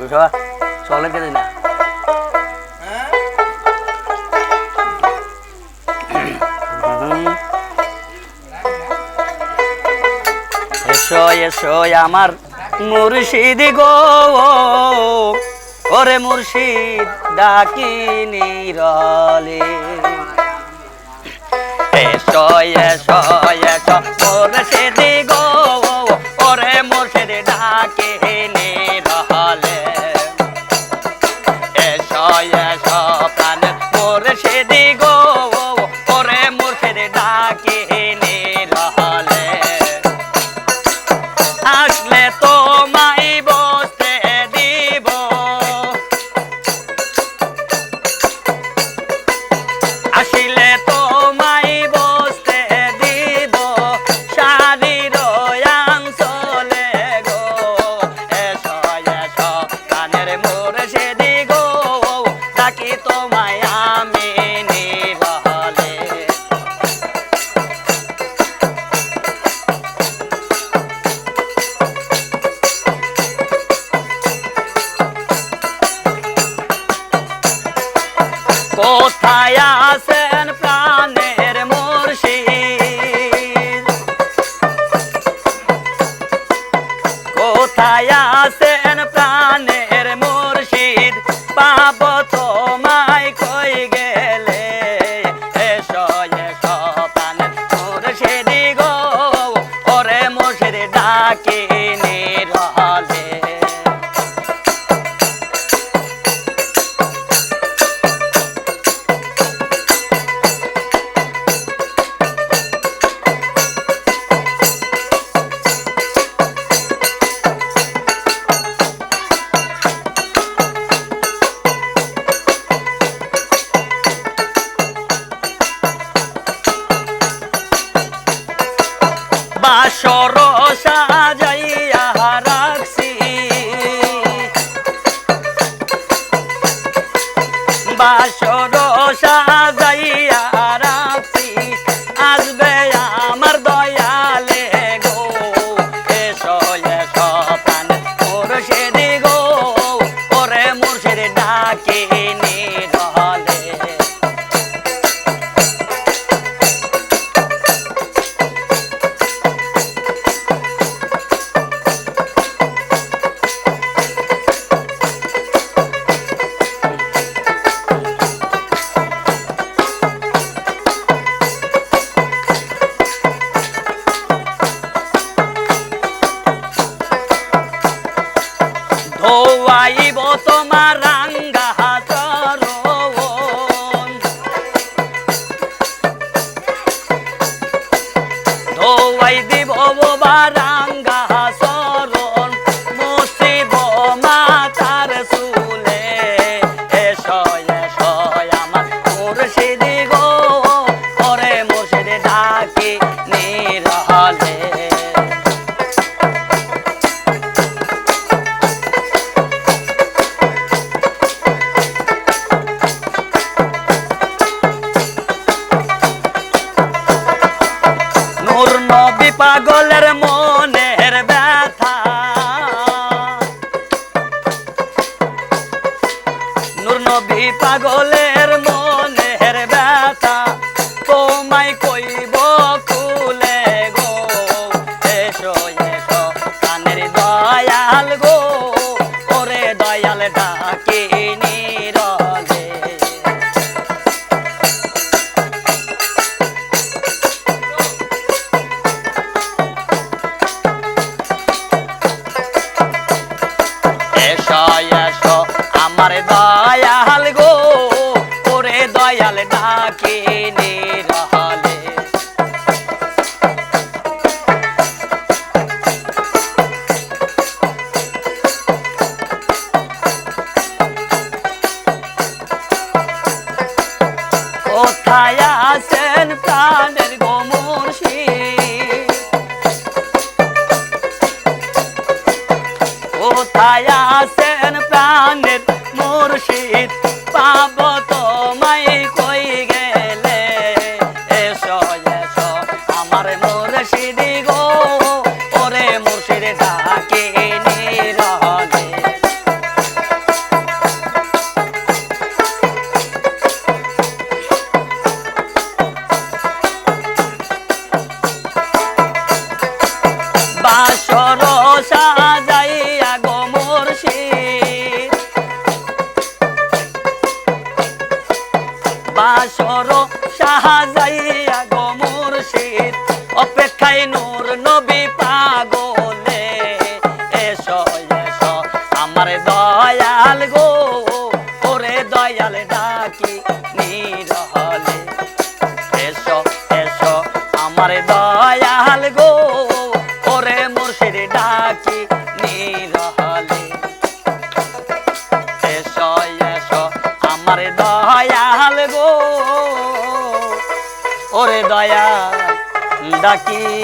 చూసావా এসো আমার মুর্শিদি গো। ওরে মুর্শিদ ডাকি নিরলে। এসো এসো এসো মুর্শিদ গো। ওরে মুর্শিদ ডাক কোথায় আছেন প্রাণের মুর্শিদ? কোথায় বড় সাজা দিব বারা let him আমার দয়া পাবো সাজাইয়া গো মুর্শিদ, অপেক্ষায় নূর নবী পাগলে। এসো এসো, আমার দয়াল গো, ওরে দয়াল ডাকি নিরহলে। এসো এসো, আমার দয়াল গো, ওরে মুর্শিদ ডাকি নিরহলে। এসো এসো, আমার দয়াল ওরে দয়া ডাকি।